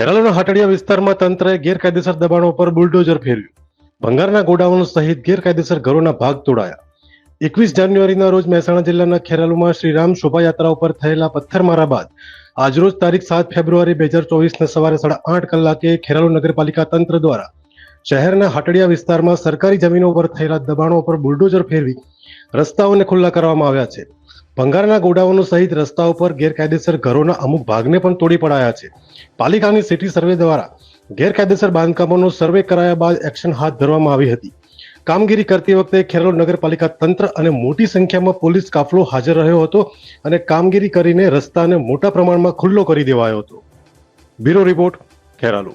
ખેરાલુના હાટડિયા વિસ્તારમાં તંત્રએ ગેરકાયદેસર દબાણો પર બુલડોઝર ફેરવ્યું. ભંગારના ગોડાઉન સહિત ગેરકાયદેસર ઘરોના ભાગ તોડાયા. એકવીસ જાન્યુઆરીના રોજ મહેસાણા જિલ્લાના ખેરાલુમાં શ્રીરામ શોભાયાત્રા ઉપર થયેલા પથ્થરમારા બાદ આજરોજ તારીખ સાત ફેબ્રુઆરી બે હજાર ચોવીસને સવારે સાડા આઠ કલાકે ખેરાલુ નગરપાલિકા તંત્ર દ્વારા શહેરના હાટડિયા વિસ્તારમાં સરકારી જમીનો પર થયેલા દબાણો પર બુલડોઝર ફેરવી રસ્તાઓને ખુલ્લા કરવામાં આવ્યા છે. ભંગારના ગોડાઉનો સહિત રસ્તા ઉપર ગેરકાયદેસર ઘરોના અમુક ભાગને પણ તોડી પડાયા છે. પાલિકાની સિટી સર્વે દ્વારા ગેરકાયદેસર બાંધકામોનો સર્વે કરાયા બાદ એક્શન હાથ ધરવામાં આવી હતી. કામગીરી કરતી વખતે ખેરાલુ નગરપાલિકા તંત્ર અને મોટી સંખ્યામાં પોલીસ કાફલો હાજર રહ્યો હતો અને કામગીરી કરીને રસ્તાને મોટા પ્રમાણમાં ખુલ્લો કરી દેવાયો હતો. Bureau report, Kheralu.